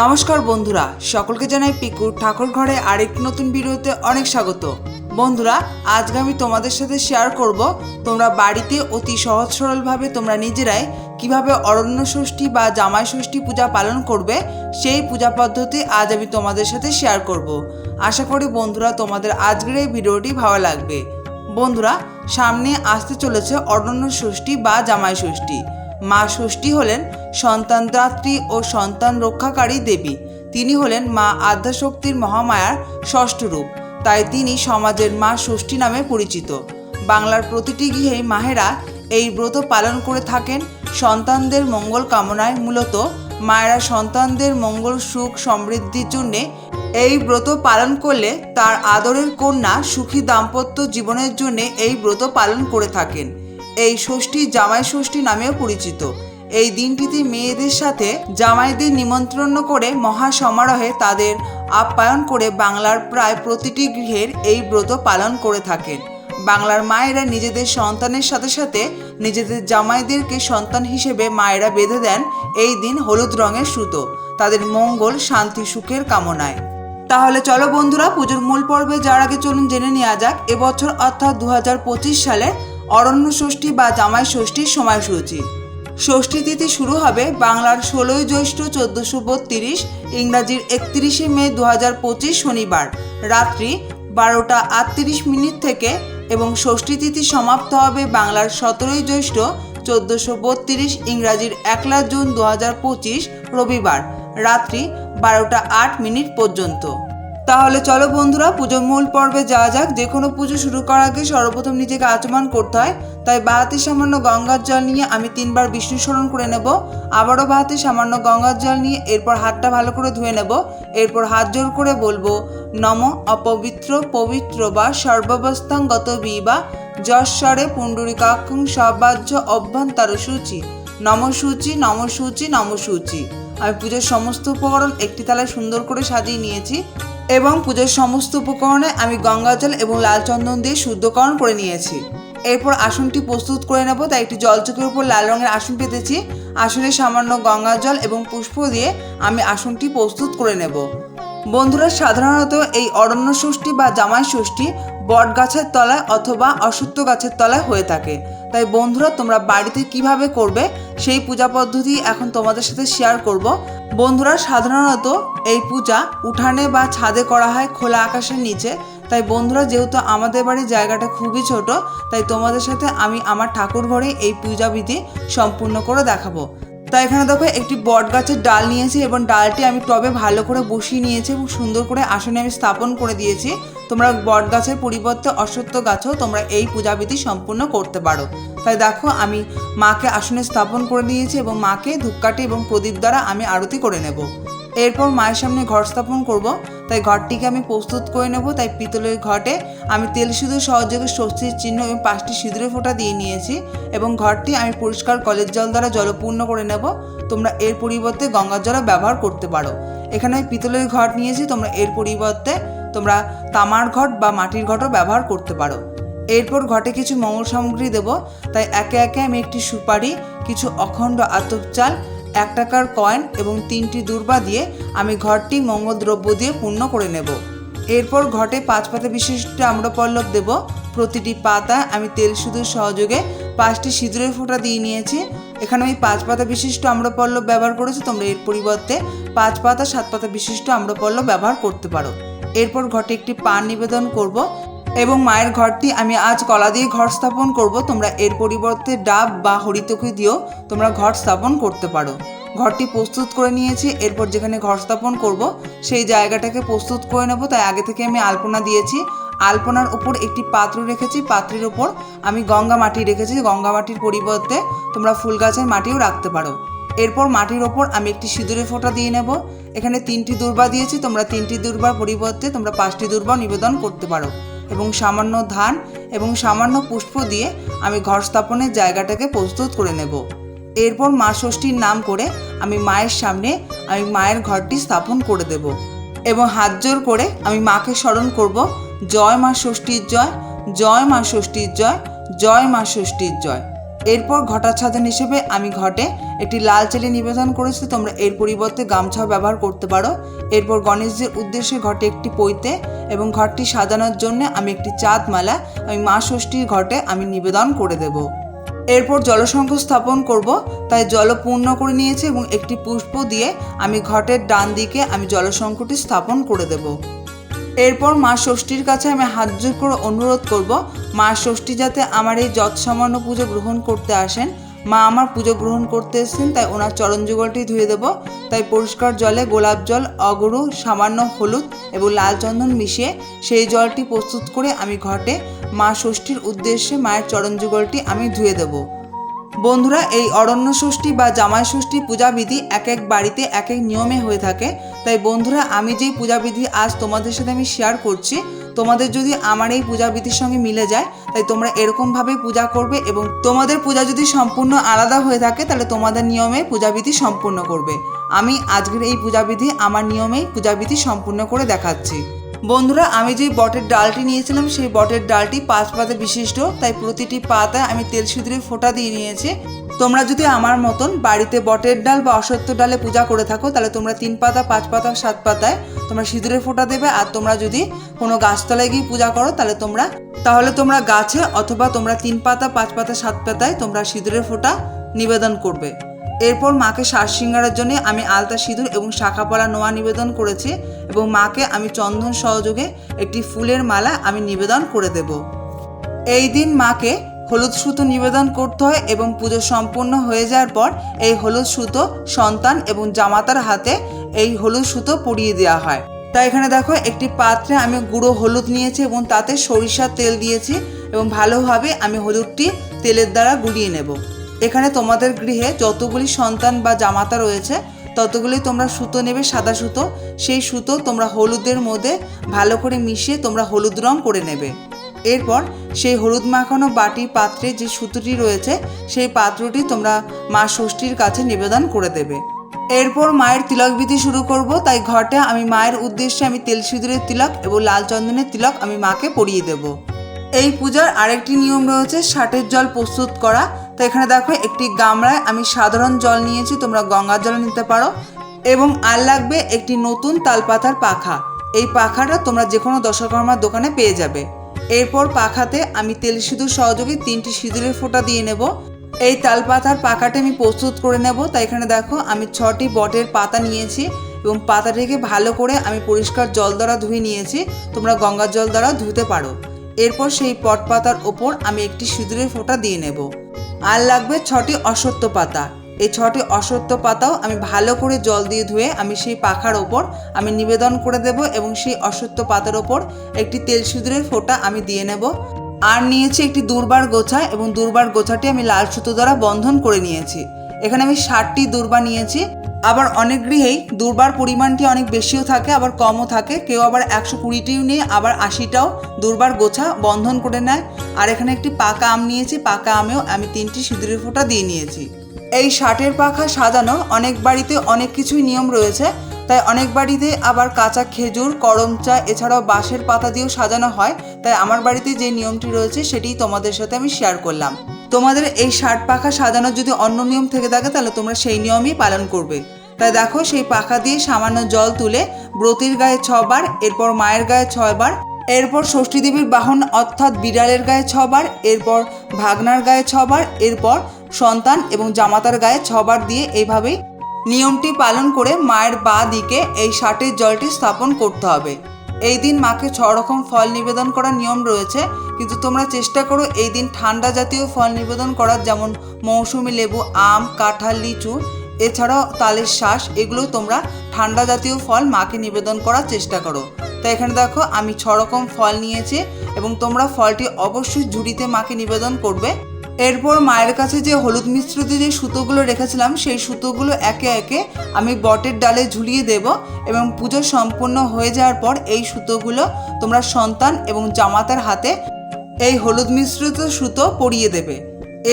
নমস্কার বন্ধুরা, সকলকে জানাই পিকুর ঠাকুর ঘরে আরেকটি নতুন ভিডিওতে অনেক স্বাগত। বন্ধুরা, আজকে আমি তোমাদের সাথে শেয়ার করব তোমরা বাড়িতে অতি সহজ সরলভাবে তোমরা নিজেরাই কীভাবে অরণ্য ষষ্ঠী বা জামাই ষষ্ঠী পূজা পালন করবে, সেই পূজা পদ্ধতি আজ আমি তোমাদের সাথে শেয়ার করব। আশা করি বন্ধুরা তোমাদের আজকের এই ভিডিওটি ভালো লাগবে। বন্ধুরা, সামনে আসতে চলেছে অরণ্য ষষ্ঠী বা জামাই ষষ্ঠী। মা ষষ্ঠী হলেন সন্তানদাত্রী ও সন্তান রক্ষাকারী দেবী। তিনি হলেন মা আদ্যাশক্তির মহামায়ার ষষ্ঠ রূপ। তাই তিনি সমাজের মা ষষ্ঠী নামে পরিচিত। বাংলার প্রতিটি গৃহেই মাহেরা এই ব্রত পালন করে থাকেন। সন্তানদের মঙ্গল কামনায় মূলত মায়েরা সন্তানদের মঙ্গল, সুখ, সমৃদ্ধির জন্যে এই ব্রত পালন করলে তার আদরের কন্যা সুখী দাম্পত্য জীবনের জন্য এই ব্রত পালন করে থাকেন। এই ষষ্ঠী জামাই ষষ্ঠী নামেও পরিচিত। এই দিনটিতে মেয়েদের সাথে জামাইদের নিমন্ত্রণ করে মহা সমারোহে তাদের আপ্যায়ন করে বাংলার প্রায় প্রতিটি গৃহের এই ব্রত পালন করে থাকেন। বাংলার মায়েরা নিজেদের সন্তানের সাথে সাথে নিজেদের জামাইদেরকে সন্তান হিসেবে মায়েরা বেঁধে দেন এই দিন হলুদ রঙের সুতো, তাদের মঙ্গল, শান্তি, সুখের কামনায়। তাহলে চলো বন্ধুরা, পুজোর মূল পর্বে যার আগে চলুন জেনে নেওয়া যাক, এবছর অর্থাৎ দু হাজার পঁচিশ সালে অরণ্য ষষ্ঠী বা জামাই ষষ্ঠীর সময়সূচি। ষষ্ঠী তিথি শুরু হবে বাংলার ষোলোই জ্যৈষ্ঠ চোদ্দোশো বত্রিশ, ইংরাজির একত্রিশে মে দু হাজার পঁচিশ শনিবার। রাত্রি বারোটা আটত্রিশ মিনিট থেকে এবং ষষ্ঠী তিথি সমাপ্ত হবে বাংলার সতেরোই জ্যৈষ্ঠ চোদ্দোশো বত্রিশ, ইংরাজির একলা জুন দু হাজার পঁচিশ রবিবার। রাত্রি বারোটা আট মিনিট পর্যন্ত। তাহলে চলো বন্ধুরা, পুজোর মূল পর্বে যাওয়া যাক। যে কোনো পুজো শুরু করার আগে সর্বপ্রথম নিজেকে আচমান করতে হয়। তাই বাহাতে সামান্য গঙ্গার জল নিয়ে আমি তিনবার বিষ্ণু স্মরণ করে নেব। আবারও বাহাতে সামান্য গঙ্গার জল নিয়ে এরপর হাতটা ভালো করে ধুয়ে নেব। এরপর হাত জোর করে বলব, নম অপবিত্র পবিত্র বা সর্বাবস্থাঙ্গত বিবা যশ্বরে পুণ্ডরিকাক্ষং সবাহ্য অভ্যন্তর সূচি। নম সূচি নম সূচি নম সূচি। আমি পুজোর সমস্ত উপকরণ একটি তালায় সুন্দর করে সাজিয়ে নিয়েছি। এবং পুজোর সমস্ত উপকরণে আমি গঙ্গা জল এবং লাল চন্দন দিয়ে শুদ্ধকরণ করে নিয়েছি। এরপর আসনটি প্রস্তুত করে নেব, তাই একটি জলচকের উপর লাল রঙের আসন পেতেছি। আসনে সামান্য গঙ্গা জল এবং পুষ্প দিয়ে আমি আসনটি প্রস্তুত করে নেব। বন্ধুরা, সাধারণত এই অরণ্য ষষ্ঠী বা জামাই ষষ্ঠী বট গাছের তলায় অথবা অসত্য গাছের তলায় হয়ে থাকে। তাই বন্ধুরা, তোমরা বাড়িতে কীভাবে করবে সেই পূজা পদ্ধতি এখন তোমাদের সাথে শেয়ার করব। বন্ধুরা, সাধারণত এই পূজা উঠানে বা ছাদে করা হয় খোলা আকাশের নিচে। তাই বন্ধুরা, যেহেতু আমাদের বাড়ির জায়গাটা খুবই ছোট, তাই তোমাদের সাথে আমি আমার ঠাকুর ঘরে এই পূজাবিধি সম্পূর্ণ করে দেখাবো। তাই এখানে দেখো একটি বট গাছের ডাল নিয়েছি এবং ডালটি আমি টবে ভালো করে বসিয়ে নিয়েছি এবং সুন্দর করে আসনে আমি স্থাপন করে দিয়েছি। তোমরা বট গাছের পরিবর্তে অশ্বত্থ গাছও তোমরা এই পূজাবিধি সম্পূর্ণ করতে পারো। তাই দেখো আমি মাকে আসনে স্থাপন করে দিয়েছি এবং মাকে ধূপকাঠি এবং প্রদীপ দ্বারা আমি আরতি করে নেব। এরপর মায়ের সামনে ঘর স্থাপন করব। তাই ঘরটিকে আমি প্রস্তুত করে নেব, তাই পিতলের ঘটে আমি তেল সিঁদুর সহযোগে স্বস্তির চিহ্ন এবং পাঁচটি সিঁদুরের ফোঁটা দিয়ে নিয়েছি এবং ঘরটি আমি পরিষ্কার কলের জল দ্বারা জলপূর্ণ করে নেব। তোমরা এর পরিবর্তে গঙ্গার জলও ব্যবহার করতে পারো। এখানে আমি পিতলের ঘট নিয়েছি, তোমরা এর পরিবর্তে তোমরা তামার ঘট বা মাটির ঘটও ব্যবহার করতে পারো। এরপর ঘটে কিছু মঙ্গল সামগ্রী দেব, তাই একে একে আমি একটি সুপারি, কিছু অখণ্ড আতপ চাল এক টাকার কয়েন এবং তিনটি দূর্বা দিয়ে আমি ঘরটি মঙ্গল দ্রব্য দিয়ে পূর্ণ করে নেব। এরপর ঘটে পাঁচ পাতা বিশিষ্ট আম্রপল্লব দেব। প্রতিটি পাতা আমি তেল সিঁদুর সহযোগে পাঁচটি সিঁদুরের ফোঁটা দিয়ে নিয়েছি। এখানে আমি পাঁচ পাতা বিশিষ্ট আম্রপল্লব ব্যবহার করেছি। তোমরা এর পরিবর্তে পাঁচ পাতা, সাত পাতা বিশিষ্ট আম্রপল্লব ব্যবহার করতে পারো। এরপর ঘটে একটি পান নিবেদন করব। এবং মায়ের ঘরটি আমি আজ কলা দিয়ে ঘর স্থাপন করব। তোমরা এর পরিবর্তে ডাব বা হরিতকি দিয়েও তোমরা ঘর স্থাপন করতে পারো। ঘরটি প্রস্তুত করে নিয়েছি, এরপর যেখানে ঘর স্থাপন করব, সেই জায়গাটাকে প্রস্তুত করে নেব। তাই আগে থেকে আমি আলপনা দিয়েছি। আলপনার উপর একটি পাত্র রেখেছি। পাত্রের উপর আমি গঙ্গা মাটি রেখেছি। গঙ্গা মাটির পরিবর্তে তোমরা ফুল গাছের মাটিও রাখতে পারো। এরপর মাটির ওপর আমি একটি সিঁদুরের ফোঁটা দিয়ে নেব। এখানে তিনটি দুর্বা দিয়েছি। তোমরা তিনটি দুর্বার পরিবর্তে তোমরা পাঁচটি দুর্বা নিবেদন করতে পারো। এবং সামান্য ধান এবং সামান্য পুষ্প দিয়ে আমি ঘর স্থাপনের জায়গাটাকে প্রস্তুত করে নেব। এরপর মা ষষ্ঠীর নাম করে আমি মায়ের সামনে আমি মায়ের ঘরটি স্থাপন করে দেব এবং হাত জোর করে আমি মাকে স্মরণ করব, জয় মা ষষ্ঠীর জয় জয় মা ষষ্ঠীর জয় জয় মা ষষ্ঠীর জয়। এরপর ঘটাচ্ছাদন হিসেবে আমি ঘটে একটি লাল চেলি নিবেদন করেছি, তোমরা এর পরিবর্তে গামছাও ব্যবহার করতে পারো। এরপর গণেশজির উদ্দেশ্যে ঘটে একটি পৈতে এবং ঘরটি সাজানোর জন্য আমি একটি চাঁদ মালা আমি মা ষষ্ঠীর ঘটে আমি নিবেদন করে দেব। এরপর জলসংঘ স্থাপন করব, তাই জল পূর্ণ করে নিয়েছি এবং একটি পুষ্প দিয়ে আমি ঘটের ডান দিকে আমি জলসংঘটি স্থাপন করে দেব। এরপর মা ষষ্ঠীর কাছে আমি হাত জোর করে অনুরোধ করব, মা ষষ্ঠী যাতে আমার এই যৎসামান্য পুজো গ্রহণ করতে আসেন। মা আমার পুজো গ্রহণ করতে এসেছেন, তাই ওনার চরণ যুগলটি ধুয়ে দেব। তাই পরিষ্কার জলে গোলাপ জল, অগরু, সামান্য হলুদ এবং লাল চন্দন মিশিয়ে সেই জলটি প্রস্তুত করে আমি ঘটে মা ষষ্ঠীর উদ্দেশ্যে মায়ের চরণ যুগলটি আমি ধুয়ে দেবো। বন্ধুরা, এই অরণ্য ষষ্ঠী বা জামাই ষষ্ঠী পূজাবিধি এক এক বাড়িতে এক এক নিয়মে হয়ে থাকে। তাই বন্ধুরা, আমি যেই পূজাবিধি আজ তোমাদের সাথে আমি শেয়ার করছি, তোমাদের যদি আমার এই পূজাবিধির সঙ্গে মিলে যায়, তাই তোমরা এরকমভাবেই পূজা করবে এবং তোমাদের পূজা যদি সম্পূর্ণ আলাদা হয়ে থাকে, তাহলে তোমাদের নিয়মে পূজাবিধি সম্পূর্ণ করবে। আমি আজকের এই পূজাবিধি আমার নিয়মেই পূজাবিধি সম্পূর্ণ করে দেখাচ্ছি। বন্ধুরা, আমি যে বটের ডালটি নিয়েছিলাম, সেই বটের ডালটি পাঁচ পাতা বিশিষ্ট, তাই প্রতিটি পাতায় আমি তেল সিঁদুরের ফোঁটা দিয়ে নিয়েছি। তোমরা যদি আমার মতন বাড়িতে বটের ডাল বা অসত্য ডালে পূজা করে থাকো, তাহলে তোমরা তিন পাতা, পাঁচ পাতা, সাত পাতায় তোমরা সিঁদুরের ফোঁটা দেবে। আর তোমরা যদি কোনো গাছতলায় গিয়ে পূজা করো, তাহলে তোমরা তাহলে তোমরা গাছে অথবা তোমরা তিন পাতা, পাঁচ পাতা, সাত পাতায় তোমরা সিঁদুরের ফোঁটা নিবেদন করবে। এরপর মাকে শ্বাস সিঙ্গারের জন্য আমি আলতা সিঁদুর এবং শাখাপলা নোয়া নিবেদন করেছি এবং মাকে আমি চন্দন সহযোগে একটি ফুলের মালা আমি নিবেদন করে দেব। এই দিন মাকে হলুদ সুতো নিবেদন করতে হয় এবং পুজো সম্পূর্ণ হয়ে যাওয়ার পর এই হলুদ সুতো সন্তান এবং জামাতার হাতে এই হলুদ সুতো পরিয়ে দেওয়া হয়। তাই এখানে দেখো একটি পাত্রে আমি গুঁড়ো হলুদ নিয়েছি এবং তাতে সরিষার তেল দিয়েছি এবং ভালোভাবে আমি হলুদটি তেলের দ্বারা গুলিয়ে নেব। এখানে তোমাদের গৃহে যতগুলি সন্তান বা জামাতা রয়েছে, ততগুলি তোমরা সুতো নেবে, সাদা সুতো। সেই সুতো তোমরা হলুদের মধ্যে ভালো করে মিশিয়ে তোমরা হলুদ রং করে নেবে। এরপর সেই হলুদ মাখানো বাটি, পাত্রে যে সুতোটি রয়েছে, সেই পাত্রটি তোমরা মা ষষ্ঠীর কাছে নিবেদন করে দেবে। এরপর মায়ের তিলক বিধি শুরু করব, তাই ঘটে আমি মায়ের উদ্দেশ্যে আমি তেল সিঁদুরের তিলক এবং লাল চন্দনের তিলক আমি মাকে পরিয়ে দেব। এই পূজার আরেকটি নিয়ম রয়েছে ষাটের জল প্রস্তুত করা। তো এখানে দেখো, একটি গামলায় আমি সাধারণ জল নিয়েছি, তোমরা গঙ্গার জল নিতে পারো। এবং আর লাগবে একটি নতুন তালপাতার পাখা। এই পাখাটা তোমরা যে কোনো দশকর্মার দোকানে পেয়ে যাবে। এরপর পাখাতে আমি তেল সিঁদুর সহযোগে তিনটি সিঁদুরের ফোঁটা দিয়ে নেব। এই তালপাতার পাকাটা আমি প্রস্তুত করে নেব। তাই এখানে দেখো, আমি ছটি বটের পাতা নিয়েছি এবং পাতাটিকে ভালো করে আমি পরিষ্কার জল দ্বারা ধুয়ে নিয়েছি। তোমরা গঙ্গার জল দ্বারা ধুতে পারো। এরপর সেই পট পাতার ওপর আমি একটি সিঁদুরের ফোঁটা দিয়ে নেব। আর লাগবে ছটি অসত্য পাতা। এই ছটি অসত্য পাতাও আমি ভালো করে জল দিয়ে ধুয়ে আমি সেই পাখার ওপর আমি নিবেদন করে দেব এবং সেই অসত্য পাতার ওপর একটি তেল সিঁদুরের ফোঁটা আমি দিয়ে নেব। আর নিয়েছি একটি দুর্বার গোছা এবং দুর্বার গোছাটি আমি লাল সুতো দ্বারা বন্ধন করে নিয়েছি। এখানে আমি ষাটটি দুর্বা নিয়েছি। আবার অনেক গৃহেই দুর্বার পরিমাণটি অনেক বেশিও থাকে, আবার কমও থাকে। কেউ আবার একশো কুড়িটিও নিয়ে আবার আশিটাও দুর্বার গোছা বন্ধন করে নেয়। আর এখানে একটি পাকা আম নিয়েছি, পাকা আমেও আমি তিনটি সিঁদুরের ফোঁটা দিয়ে নিয়েছি। এই শার্টের পাখা সাজানো, অনেক বাড়িতে অনেক কিছুই নিয়ম রয়েছে। তাই অনেক বাড়িতে আবার কাঁচা খেজুর করম চা, এছাড়াও বাঁশের পাতা দিয়েও সাজানো হয়। তাই আমার বাড়িতে যে নিয়মটি রয়েছে, সেটি তোমাদের সাথে আমি শেয়ার করলাম। তোমাদের এই ষাট পাখা সাজানোর যদি অন্য নিয়ম থেকে থাকে, তাহলে তোমরা সেই নিয়মই পালন করবে। তাই দেখো, সেই পাখা দিয়ে সামান্য জল তুলে ব্রতির গায়ে ছবার, এরপর মায়ের গায়ে ছয়বার, এরপর ষষ্ঠী দেবীর বাহন অর্থাৎ বিড়ালের গায়ে ছবার, এরপর ভাগনার গায়ে ছবার, এরপর সন্তান এবং জামাতার গায়ে ছবার দিয়ে এইভাবেই নিয়মটি পালন করে মায়ের বা দিকে এই ষাটের জলটি স্থাপন করতে হবে। এই দিন মাকে ছ রকম ফল নিবেদন করার নিয়ম রয়েছে, কিন্তু তোমরা চেষ্টা করো এই দিন ঠান্ডা জাতীয় ফল নিবেদন করার, যেমন মৌসুমি লেবু, আম, কাঁঠাল, লিচু, এছাড়াও তালের শ্বাস এগুলো তোমরা ঠান্ডা জাতীয় ফল মাকে নিবেদন করার চেষ্টা করো। তো এখানে দেখো, আমি ছ রকম ফল নিয়েছি এবং তোমরা ফলটি অবশ্যই ঝুড়িতে মাকে নিবেদন করবে। এরপর মায়ের কাছে যে হলুদ মিশ্রিত যে সুতোগুলো রেখেছিলাম, সেই সুতোগুলো একে একে আমি বটের ডালে ঝুলিয়ে দেব এবং পুজো সম্পূর্ণ হয়ে যাওয়ার পর এই সুতোগুলো তোমরা সন্তান এবং জামাতার হাতে এই হলুদ মিশ্রিত সুতো পরিয়ে দেবে।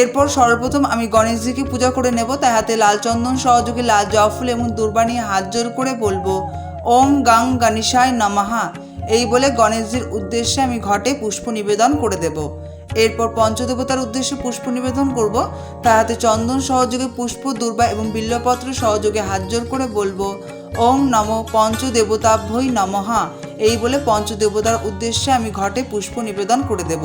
এরপর সর্বপ্রথম আমি গণেশজিকে পূজা করে নেব তাই হাতে লাল চন্দন সহযোগে লাল জবা ফুল এবং দুর্বা নিয়ে হাত জোর করে বলব, ওম গাং গণেশায় নমহা এই বলে গণেশজির উদ্দেশ্যে আমি ঘটে পুষ্প নিবেদন করে দেব। এরপর পঞ্চদেবতার উদ্দেশ্যে পুষ্প নিবেদন করব। তার হাতে চন্দন সহযোগে পুষ্প, দুর্বা এবং বিল্লপত্র সহযোগে হাত জোর করে বলব ওং নম পঞ্চদেবতাভ্যই নমহা এই বলে পঞ্চদেবতার উদ্দেশ্যে আমি ঘটে পুষ্প নিবেদন করে দেব।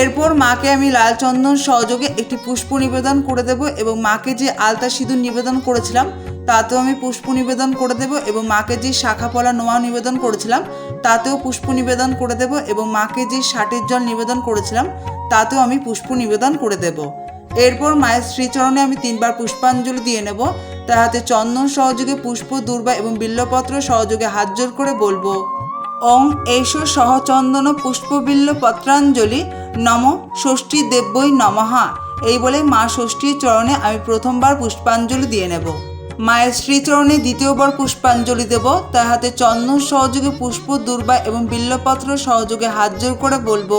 এরপর মাকে আমি লাল চন্দন সহযোগে একটি পুষ্প নিবেদন করে দেব এবং মাকে যে আলতা সিঁদুর নিবেদন করেছিলাম, তাতেও আমি পুষ্প নিবেদন করে দেব এবং মাকে যে শাখা পলা নোয়া নিবেদন করেছিলাম তাতেও পুষ্প নিবেদন করে দেব এবং মাকে যে ষাটের জল নিবেদন করেছিলাম, তাতেও আমি পুষ্প নিবেদন করে দেব। এরপর মায়ের শ্রীচরণে আমি তিনবার পুষ্পাঞ্জলি দিয়ে নেব। তার হাতে চন্দন সহযোগে পুষ্প, দুর্বা এবং বিল্লপত্র সহযোগে হাত জোর করে বলব, ওং এষ সহচন্দন পুষ্পবিল্ল পত্রাঞ্জলি নম ষষ্ঠী দেব্যই নমহা এই বলে মা ষষ্ঠীর চরণে আমি প্রথমবার পুষ্পাঞ্জলি দিয়ে নেব। মায়ের শ্রীচরণে দ্বিতীয়বার পুষ্পাঞ্জলি দেব। তার হাতে চন্দন সহযোগে পুষ্প, দুর্বা এবং বিল্লপত্র সহযোগে হাত জোর করে বলব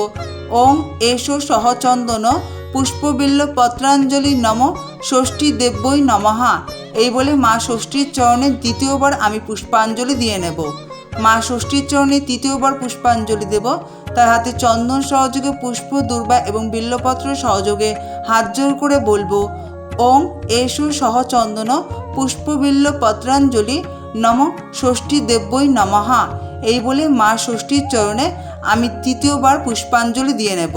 ওং এষো সহচন্দন পুষ্পবিল্ল পত্রাঞ্জলি নম ষষ্ঠী দেব্যই নমহা এই বলে মা ষষ্ঠীর চরণে দ্বিতীয়বার আমি পুষ্পাঞ্জলি দিয়ে নেব। মা ষষ্ঠীর চরণে তৃতীয়বার পুষ্পাঞ্জলি দেব। তার হাতে চন্দন সহযোগে পুষ্প, দুর্বা এবং বিল্লপত্র সহযোগে হাত জোর করে বলব ওং এষু সহচন্দন পুষ্পবিল্ল পত্রাঞ্জলি নম ষষ্ঠী দেব্যই নমহা এই বলে মা ষষ্ঠীর চরণে আমি তৃতীয়বার পুষ্পাঞ্জলি দিয়ে নেব।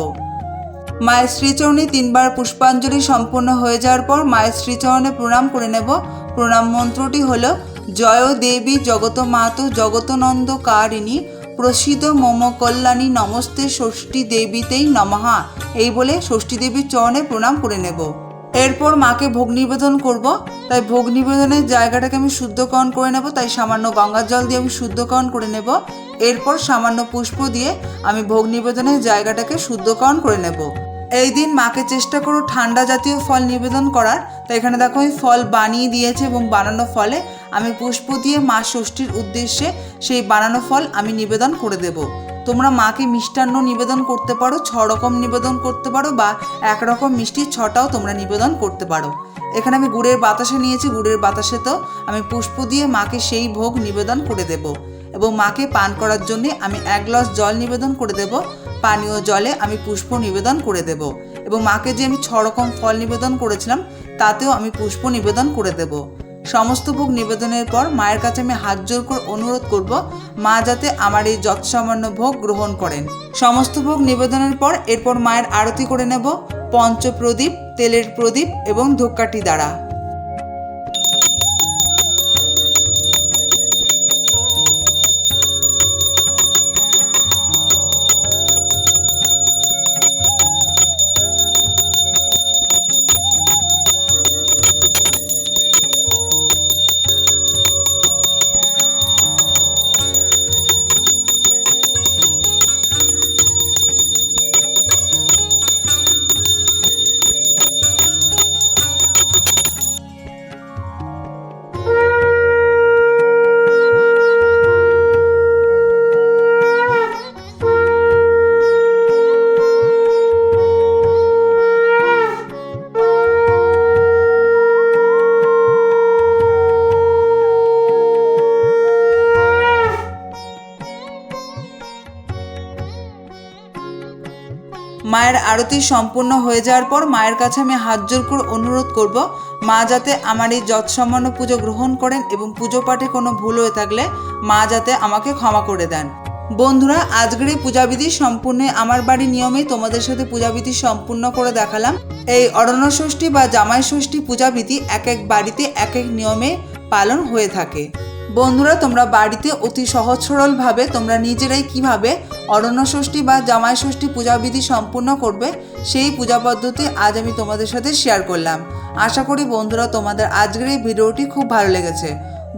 মায়ের শ্রীচরণে তিনবার পুষ্পাঞ্জলি সম্পূর্ণ হয়ে যাওয়ার পর মায়ের শ্রীচরণে প্রণাম করে নেব। প্রণাম মন্ত্রটি হলো, জয় দেবী জগত মাতু জগতনন্দ কারিণী, প্রসিদ্ধ মম কল্যাণী নমস্তে ষষ্ঠী দেবীতেই নমহা এই বলে ষষ্ঠী দেবীর চরণে প্রণাম করে নেব। এরপর মাকে ভোগ নিবেদন করব। তাই ভোগ নিবেদনের জায়গাটাকে আমি শুদ্ধকরণ করে নেব, তাই সামান্য গঙ্গার জল দিয়ে আমি শুদ্ধকরণ করে নেব। এরপর সামান্য পুষ্প দিয়ে আমি ভোগ নিবেদনের জায়গাটাকে শুদ্ধকরণ করে নেব। এই দিন মাকে চেষ্টা করো ঠান্ডা জাতীয় ফল নিবেদন করার। তাই এখানে দেখো আমি ফল বানিয়ে দিয়েছে এবং বানানো ফলে আমি পুষ্প দিয়ে মা ষষ্ঠীর উদ্দেশ্যে সেই বানানো ফল আমি নিবেদন করে দেব। তোমরা মাকে মিষ্টান্ন নিবেদন করতে পারো ছ রকম নিবেদন করতে পারো বা এক রকম মিষ্টি ছটাও তোমরা নিবেদন করতে পারো। এখানে আমি গুড়ের বাতাসে নিয়েছি, গুড়ের বাতাসে তো আমি পুষ্প দিয়ে মাকে সেই ভোগ নিবেদন করে দেব এবং মাকে পান করার জন্য আমি এক গ্লাস জল নিবেদন করে দেব, পানীয় জলে আমি পুষ্প নিবেদন করে দেব এবং মাকে যে আমি ছ রকম ফল নিবেদন করেছিলাম, তাতেও আমি পুষ্প নিবেদন করে দেব। সমস্ত ভোগ নিবেদনের পর মায়ের কাছে আমি হাত জোর করে অনুরোধ করব, মা যাতে আমার এই যৎসামান্য ভোগ গ্রহণ করেন। সমস্ত ভোগ নিবেদনের পর এরপর মায়ের আরতি করে নেব, পঞ্চপ্রদীপ, তেলের প্রদীপ এবং ধূপকাঠি দ্বারা। আরতি সম্পূর্ণ হয়ে যাওয়ার পর মায়ের কাছে আমি হাত জোর করে অনুরোধ করব, মা যাতে আমার এই যৎসামান্য পুজো গ্রহণ করেন এবং পুজো পাঠে কোনো ভুল হয়ে থাকলে মা যাতে আমাকে ক্ষমা করে দেন। বন্ধুরা, আজকের এই পূজাবিধি সম্পূর্ণ আমার বাড়ির নিয়মেই তোমাদের সাথে পূজাবিধি সম্পূর্ণ করে দেখালাম। এই অরণ্য ষষ্ঠী বা জামাই ষষ্ঠী পূজাবিধি এক এক বাড়িতে এক এক নিয়মে পালন হয়ে থাকে। বন্ধুরা, তোমরা বাড়িতে অতি সহজ সরলভাবে তোমরা নিজেরাই কীভাবে অরণ্য ষষ্ঠী বা জামাই ষষ্ঠী পূজাবিধি সম্পূর্ণ করবে, সেই পূজা পদ্ধতি আজ আমি তোমাদের সাথে শেয়ার করলাম। আশা করি বন্ধুরা, তোমাদের আজকের এই ভিডিওটি খুব ভালো লেগেছে।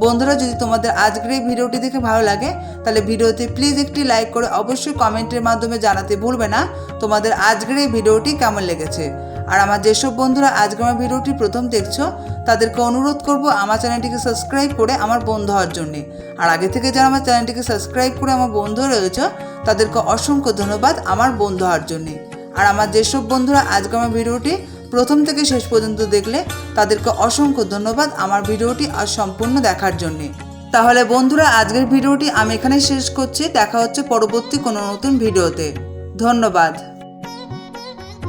বন্ধুরা, যদি তোমাদের আজকের এই ভিডিওটি দেখে ভালো লাগে, তাহলে ভিডিওতে প্লিজ একটি লাইক করে অবশ্যই কমেন্টের মাধ্যমে জানাতে ভুলবে না, তোমাদের আজকের এই ভিডিওটি কেমন লেগেছে। আর আমার যেসব বন্ধুরা আজকে আমার ভিডিওটি প্রথম দেখছ, তাদেরকে অনুরোধ করব আমার চ্যানেলটিকে সাবস্ক্রাইব করে আমার বন্ধু হওয়ার জন্যে। আর আগে থেকে যারা আমার চ্যানেলটিকে সাবস্ক্রাইব করে আমার বন্ধু রয়েছে, তাদেরকে অসংখ্য ধন্যবাদ আমার বন্ধু হওয়ার জন্যে। আর আমার যেসব বন্ধুরা আজকে আমার ভিডিওটি প্রথম থেকে শেষ পর্যন্ত দেখলে, তাদেরকে অসংখ্য ধন্যবাদ আমার ভিডিওটি আর সম্পূর্ণ দেখার জন্যে। তাহলে বন্ধুরা, আজকের ভিডিওটি আমি এখানে শেষ করছি। দেখা হচ্ছে পরবর্তী কোনো নতুন ভিডিওতে। ধন্যবাদ।